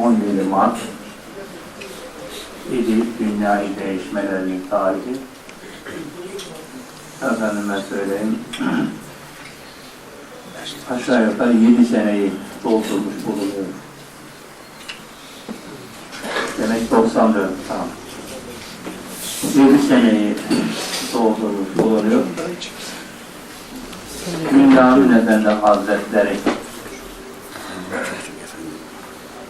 17 Mart idi dünyayı değişmelerinin tarihi. Efendime söyleyeyim, aşağı yukarı 7 seneyi doldurmuş bulunuyor. Demek 94, tamam. 7 seneyi doldurmuş bulunuyor. Bünyamin Efendi Hazretleri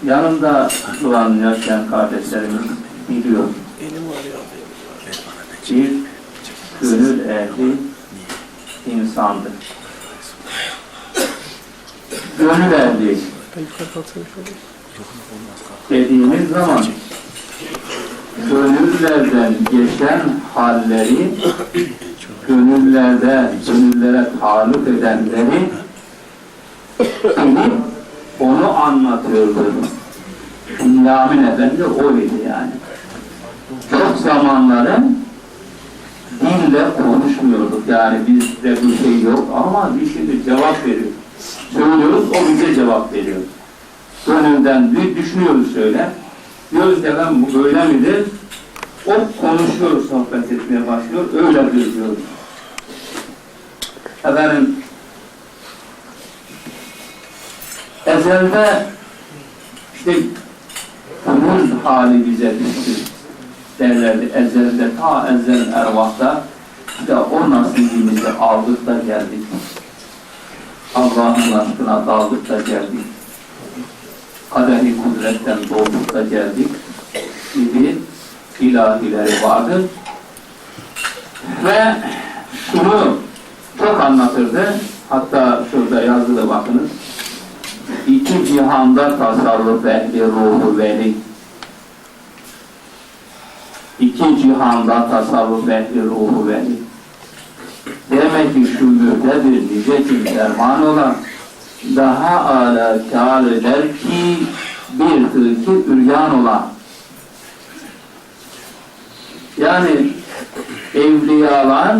yanımda duran yaşayan kardeşlerimiz biliyor. Bir gönül ehli insandır. Gönül ehli dediğimiz zaman gönüllerden geçen halleri gönüllerde, gönüllere taalluk edenleri onu anlatıyordu. Bünyamin Efendi oydu yani. Çok zamanları dille konuşmuyorduk. Yani bizde bir şey yok ama biz şimdi cevap veriyor. Söylüyoruz, o bize cevap veriyor. Gönülden bir düşünüyoruz şöyle. Diyoruz ki efendim bu böyle midir? O konuşuyor, sohbet etmeye başlıyor. Öyle diyoruz. Efendim ezelde işte bunun hali bize düştü derlerdi ezelde ta ezel ervahta işte o nasibimizi aldık da geldik. Allah'ın aşkına daldık da geldik. Kadehi kudretten doğduk da geldik. Gibi ilahileri vardı ve şunu çok anlatırdı. Hatta şurada yazılı bakınız İki cihanda tasarruf ehli ruhu veli. İki cihanda tasarruf ehli ruhu veli. Demek ki şu müjdedir nice kim derman olan daha âlâ kâr eder ki bir tırki üryan olan. Yani evliyalar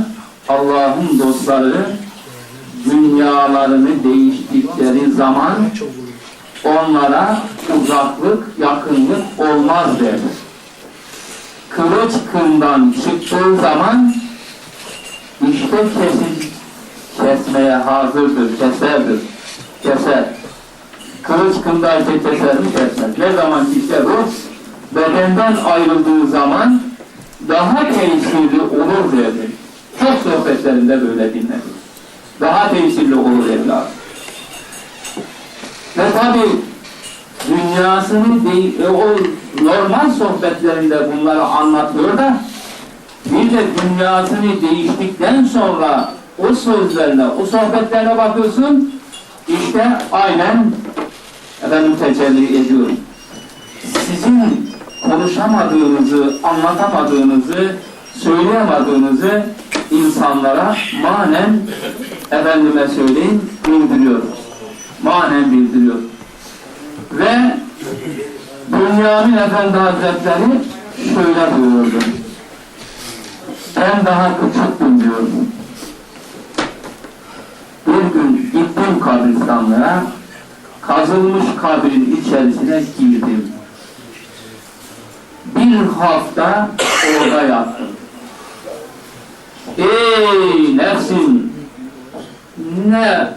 Allah'ın dostları dünyalarını değiştikleri zaman onlara uzaklık, yakınlık olmaz der. Kılıç kından çıktığı zaman işte kesin kesmeye hazırdır, keserdir, keser. Kılıç kındaysa keser mi kesmez. Ne zaman işte bu bedenden ayrıldığı zaman daha tesirli olur dedi. Çok sohbetlerinde böyle dinledik daha tesirli olur evlat. Ve tabi dünyasını değil, e, o normal sohbetlerinde bunları anlatıyor da bir de dünyasını değiştikten sonra o sözlerine, o sohbetlerine bakıyorsun işte aynen efendim tecelli ediyor. Sizin konuşamadığınızı, anlatamadığınızı, söyleyemediğinizi insanlara manen efendime söyleyeyim bildiriyor. Manen bildiriyor. Ve Bünyamin Efendi Hazretleri şöyle buyurdu. Ben daha küçüktüm diyor. Bir gün gittim kabristanlığa, kazılmış kabrin içerisine girdim. Bir hafta orada yattım. Ey nefsim ne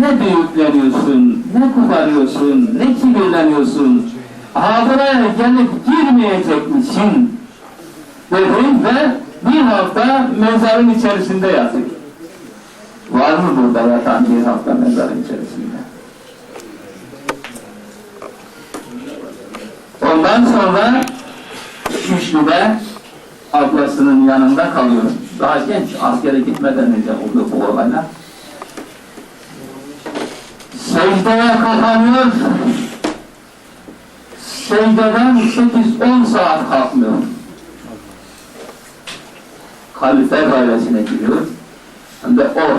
ne büyükleniyorsun, ne kubarıyorsun, ne kibirleniyorsun. Hadıraya gelip girmeyecek misin? Dedim ve bir hafta mezarın içerisinde yattık. Var mı burada yatan bir hafta mezarın içerisinde? Ondan sonra Şişli'de ablasının yanında kalıyor. Daha genç, askere gitmeden önce oldu bu olaylar. Secdeye kapanıyor. Secdeden 8-10 saat kalkmıyor. Kalife dairesine giriyor. Hem de o.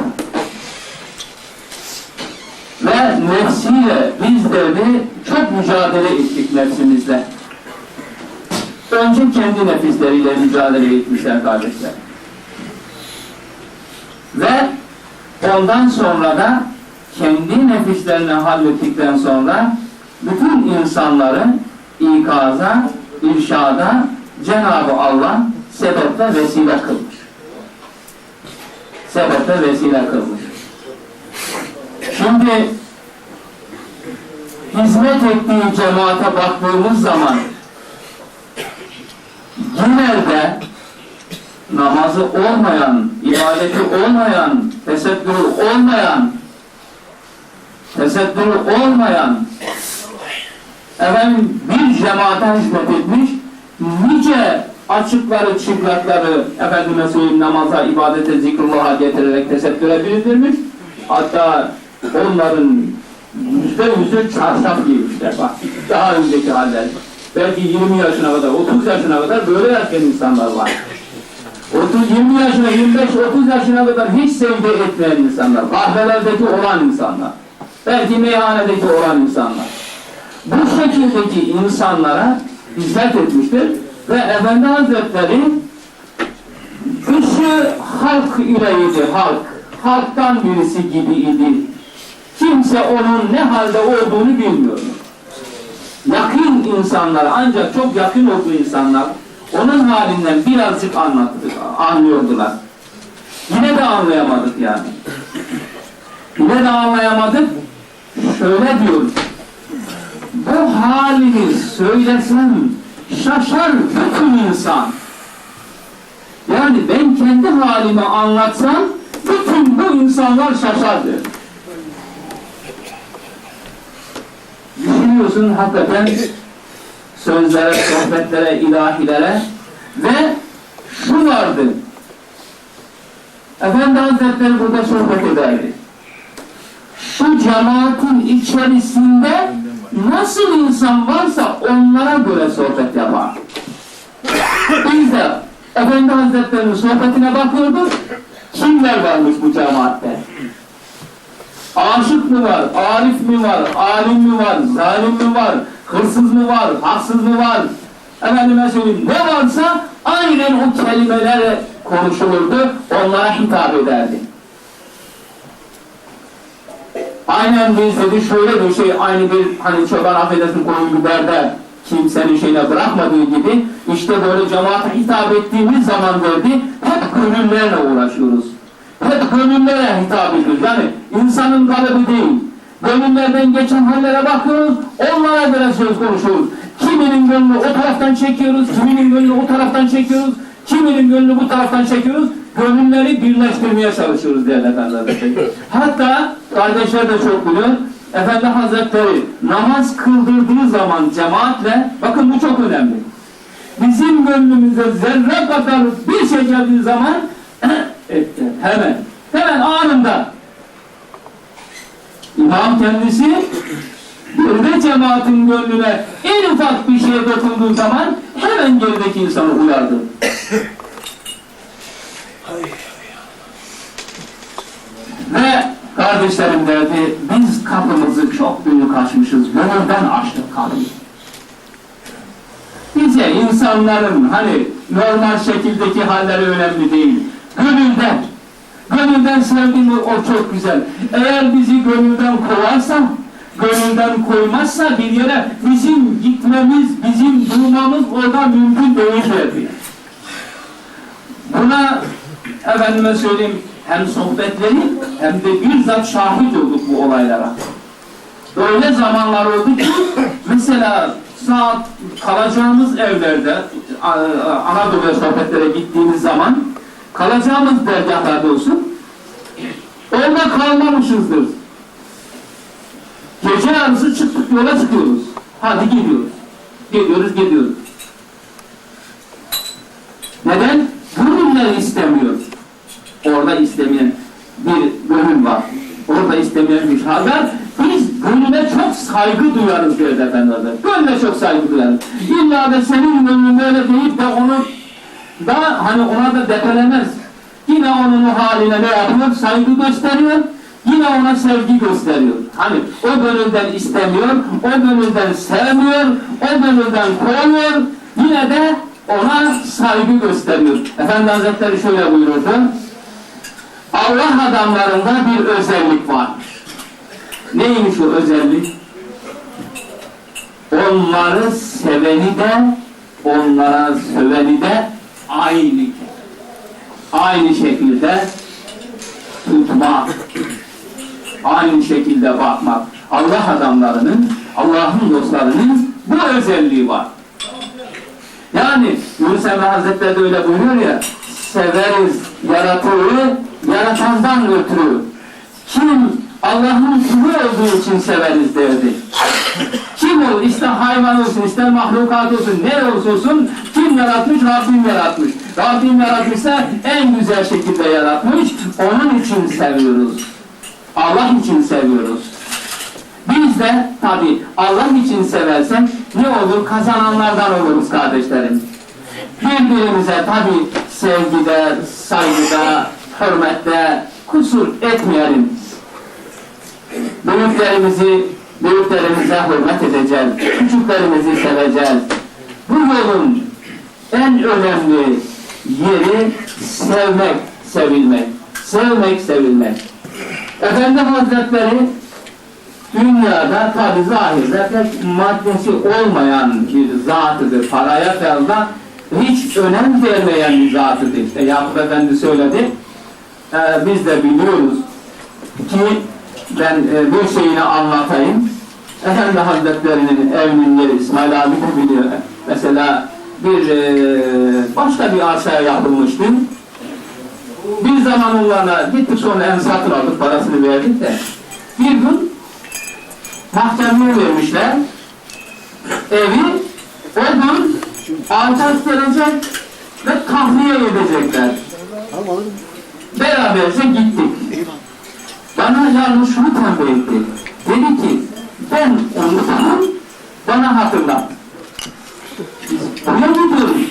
Ve nefsiyle biz de çok mücadele ettik nefsimizle. Önce kendi nefisleriyle mücadele etmişler kardeşler. Ve ondan sonra da kendi nefislerini hallettikten sonra bütün insanları ikaza, irşada Cenab-ı Allah sebeple vesile kılmış. Sebeple vesile kılmış. Şimdi hizmet ettiği cemaate baktığımız zaman genelde namazı olmayan, ibadeti olmayan, tesettürü olmayan, tesettürü olmayan efendim bir cemaate hizmet etmiş, nice açıkları, çıplakları efendime söyleyeyim namaza, ibadete, zikrullah'a getirerek tesettüre bildirmiş. Hatta onların yüzde yüzü çarşaf giymişler bak. Daha önceki haller. Belki 20 yaşına kadar, 30 yaşına kadar böyle yaşayan insanlar var. 30, 20 yaşına, 25, 30 yaşına kadar hiç sevgi etmeyen insanlar. Kahvelerdeki olan insanlar. Belki meyhanedeki olan insanlar. Bu şekildeki insanlara hizmet etmiştir. Ve Efendi Hazretleri dışı halk ileydi, halk. Halktan birisi gibi idi. Kimse onun ne halde olduğunu bilmiyor. Yakın insanlar, ancak çok yakın olduğu insanlar onun halinden birazcık anlattık, anlıyordular. Yine de anlayamadık yani. Yine de anlayamadık. Şöyle diyor. Bu halini söylesem şaşar bütün insan. Yani ben kendi halimi anlatsam bütün bu insanlar şaşardı. Düşünüyorsun hakikaten sözlere, sohbetlere, ilahilere ve şu vardı. Efendi Hazretleri burada sohbet ederdi. Şu cemaatin içerisinde nasıl insan varsa onlara göre sohbet yapar. Biz de Efendi Hazretleri'nin sohbetine bakıyorduk. Kimler varmış bu cemaatte? Aşık mı var, arif mi var, alim mi var, zalim mi var, hırsız mı var, haksız mı var? Efendime söyleyeyim, ne varsa aynen o kelimelerle konuşulurdu, onlara hitap ederdi. Aynen biz dedi şöyle bir şey, aynı bir hani çoban affedersin koyun biberde kimsenin şeyine bırakmadığı gibi işte böyle cemaate hitap ettiğimiz zaman dedi hep gönüllerle uğraşıyoruz. Hep gönüllere hitap ediyoruz. Yani insanın kalıbı değil. Gönüllerden geçen hallere bakıyoruz, onlara göre söz konuşuyoruz. Kiminin gönlünü o taraftan çekiyoruz, kiminin gönlünü o taraftan çekiyoruz, kiminin gönlünü bu taraftan çekiyoruz. Gönülleri birleştirmeye çalışıyoruz değerli efendiler. Hatta kardeşler de çok biliyor. Efendi Hazretleri namaz kıldırdığı zaman cemaatle, bakın bu çok önemli. Bizim gönlümüze zerre kadar bir şey geldiği zaman etti. Hemen. Hemen anında. İmam kendisi de cemaatin gönlüne en ufak bir şey dokunduğu zaman hemen gerideki insanı uyardı. Ve kardeşlerim derdi, biz kapımızı çok büyük açmışız, gönülden açtık kapıyı. Bize insanların hani normal şekildeki halleri önemli değil. Gönülden, gönülden sevdiğimiz o çok güzel. Eğer bizi gönülden kovarsa, gönülden koymazsa bir yere bizim gitmemiz, bizim durmamız orada mümkün değildir. Buna efendime söyleyeyim hem sohbetleri hem de bizzat şahit olduk bu olaylara. Öyle zamanlar oldu ki mesela saat kalacağımız evlerde Anadolu'ya sohbetlere gittiğimiz zaman kalacağımız dergahlarda olsun orada kalmamışızdır. Gece yarısı çıktık yola çıkıyoruz. Hadi gidiyoruz. Gidiyoruz gidiyoruz. Neden? Gönüller istemiyor. Orada istemeyen bir gönül var. Orada istemeyen bir haber. Biz gönüle çok saygı duyarız diyoruz efendim. Gönüle çok saygı duyarız. İlla da senin gönlün böyle deyip de onu da hani ona da depelemez. Yine onun o haline ne yapıyor? Saygı gösteriyor. Yine ona sevgi gösteriyor. Hani o gönülden istemiyor, o gönülden sevmiyor, o gönülden koruyor. Yine de ona saygı gösteriyor. Efendi Hazretleri şöyle buyururdu. Allah adamlarında bir özellik varmış. Neymiş o özellik? onları seveni de onlara söveni de aynı aynı şekilde tutmak aynı şekilde bakmak. Allah adamlarının Allah'ın dostlarının bu özelliği var. Yani Yunus Hazretleri de öyle buyuruyor ya severiz yaratığı yaratandan ötürü. Kim Allah'ın kulu olduğu için severiz derdi kim ol, ister hayvan olsun, ister mahlukat olsun, ne olursa olsun, kim yaratmış? Rabbim yaratmış. Rabbim yaratmışsa en güzel şekilde yaratmış, onun için seviyoruz. Allah için seviyoruz. Biz de tabi Allah için seversek ne olur? Kazananlardan oluruz kardeşlerim. Birbirimize tabi sevgide, saygıda, hürmette kusur etmeyelim. Büyüklerimizi, büyüklerimize hürmet edeceğiz. Küçüklerimizi seveceğiz. Bu yolun en önemli yeri sevmek, sevilmek. Sevmek, sevilmek. Efendi Hazretleri dünyada tabi zahirde pek maddesi olmayan bir zatıdır. Paraya fazla hiç önem vermeyen bir zatıdır. İşte Yakup Efendi söyledi. Ee, biz de biliyoruz ki ben e, bir şeyini anlatayım. Efendi Hazretleri'nin evinin yeri İsmail abi de biliyor. Mesela bir e, başka bir arsaya yapılmıştı. Bir zaman onlarla gittik sonra en satın aldık parasını verdik de bir gün mahkemeye vermişler evi o gün alçak gelecek ve tahliye edecekler. Beraberce gittik. Bana yalnız şunu tembih etti. Dedi ki ben unuttum, bana hatırlat. Buraya gidiyoruz.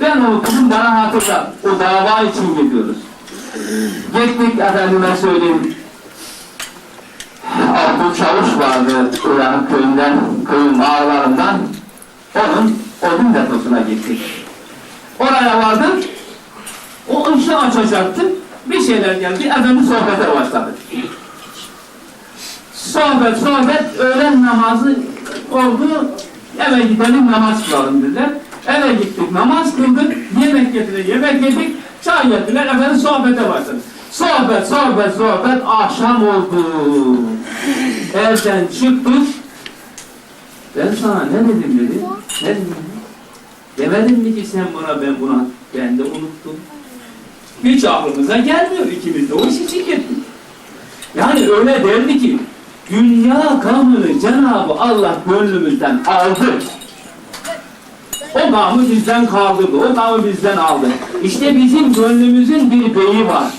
Ben unuttum, bana hatırlat. O dava için gidiyoruz. Gittik efendime söyleyeyim. Abdül Çavuş vardı Ulan'ın köyünden, köyün mağaralarından. Onun odun deposuna gittik. Oraya vardık. O ışığı açacaktı. Bir şeyler geldi. Efendi sohbete başladı. Sohbet, sohbet, öğlen namazı oldu. Eve gidelim namaz kılalım dediler. Eve gittik, namaz kıldık, yemek getirdiler, yemek yedik, çay getirdiler, efendim sohbete başladık. Sohbet, sohbet, sohbet, akşam oldu. Evden çıktık. Ben sana ne dedim dedi. Ne dedim? Demedim mi ki sen buna ben buna ben de unuttum. Hiç aklımıza gelmiyor ikimiz de o iş için gittik. Yani öyle derdi ki dünya gamını Cenab-ı Allah gönlümüzden aldı. O gamı bizden kaldırdı, o gamı bizden aldı. İşte bizim gönlümüzün bir beyi var.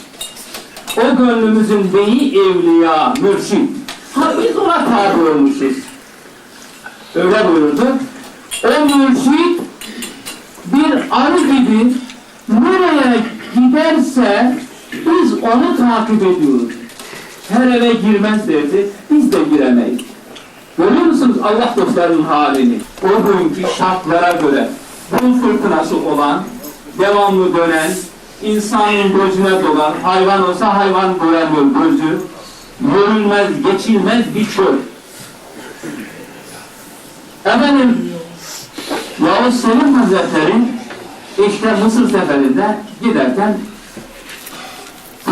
O gönlümüzün beyi evliya, mürşid. Ha biz ona tabi olmuşuz. Öyle buyurdu. O mürşid bir arı gibi nereye giderse biz onu takip ediyoruz. Her eve girmez derdi, biz de giremeyiz. Görüyor musunuz Allah dostlarının halini? O günkü şartlara göre bu fırtınası olan, devamlı dönen, insanın gözüne dolan, hayvan olsa hayvan göremiyor gözü, görülmez, geçilmez bir çöl. Efendim, Yavuz Selim Hazretleri işte Mısır seferinde giderken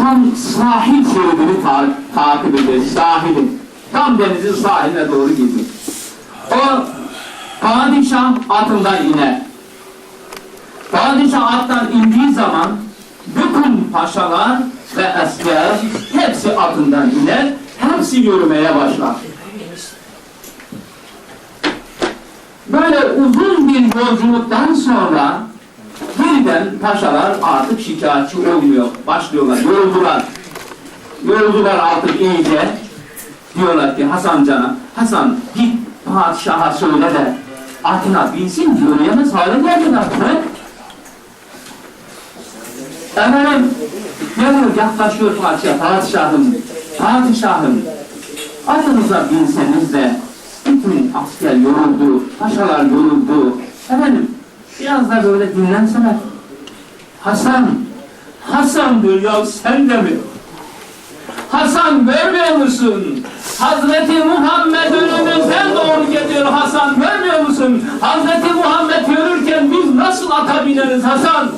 tam sahil şeridini ta takip ediyor, sahilin. Tam denizin sahiline doğru gidiyor. O padişah atından iner. Padişah attan indiği zaman bütün paşalar ve asker hepsi atından iner, hepsi yürümeye başlar. Böyle uzun bir yolculuktan sonra yeniden paşalar artık şikayetçi olmuyor, başlıyorlar, yoruldular. Yoruldular artık iyice. Diyorlar ki Hasan Can'a, Hasan git padişaha söyle de atına binsin, yürüyemez hale geldi artık. Efendim, geliyor yaklaşıyor padişah, padişahım, padişahım, atınıza binseniz de bütün asker yoruldu, paşalar yoruldu. Efendim, biraz da böyle dinlensene. Hasan, Hasan diyor ya sen de mi? Hasan görmüyor musun? Hazreti Muhammed önümüzden doğru geliyor Hasan görmüyor musun? Hazreti Muhammed yürürken biz nasıl ata Hasan?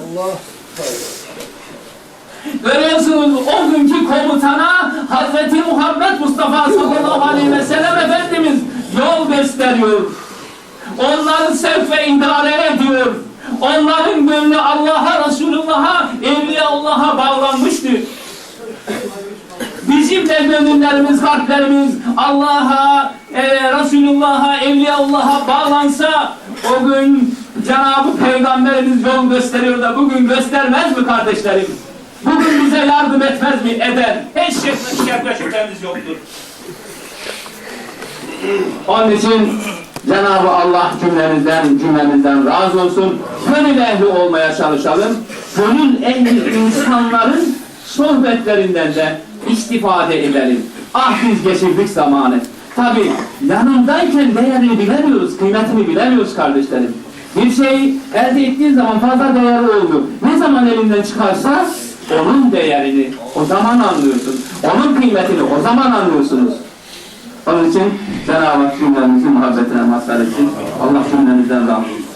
Görüyorsunuz o günkü komutana Hazreti Muhammed Mustafa sallallahu aleyhi ve sellem Efendimiz yol gösteriyor. Onları sevk ve idare ediyor. Onların gönlü Allah'a, Resulullah'a, Evliyaullah'a bağlanmıştır. Bizim de gönüllerimiz, kalplerimiz Allah'a, e, Resulullah'a, Evliyaullah'a bağlansa o gün Cenab-ı Peygamberimiz yol gösteriyor da bugün göstermez mi kardeşlerim? Bugün bize yardım etmez mi? Eder. Hiç şek şek ve şüphemiz yoktur. Onun için Cenab-ı Allah cümlemizden, cümlemizden razı olsun. Gönül ehli olmaya çalışalım. Gönül ehli insanların sohbetlerinden de istifade edelim. Ah biz geçirdik zamanı. Tabi yanındayken değerini bilemiyoruz, kıymetini bilemiyoruz kardeşlerim. Bir şey elde ettiğin zaman fazla değerli olmuyor. Ne zaman elinden çıkarsa onun değerini o zaman anlıyorsun. Onun kıymetini o zaman anlıyorsunuz. Onun için Cenab-ı Hak cümlemizi muhabbetine mazhar etsin. Allah cümlemizden razı olsun.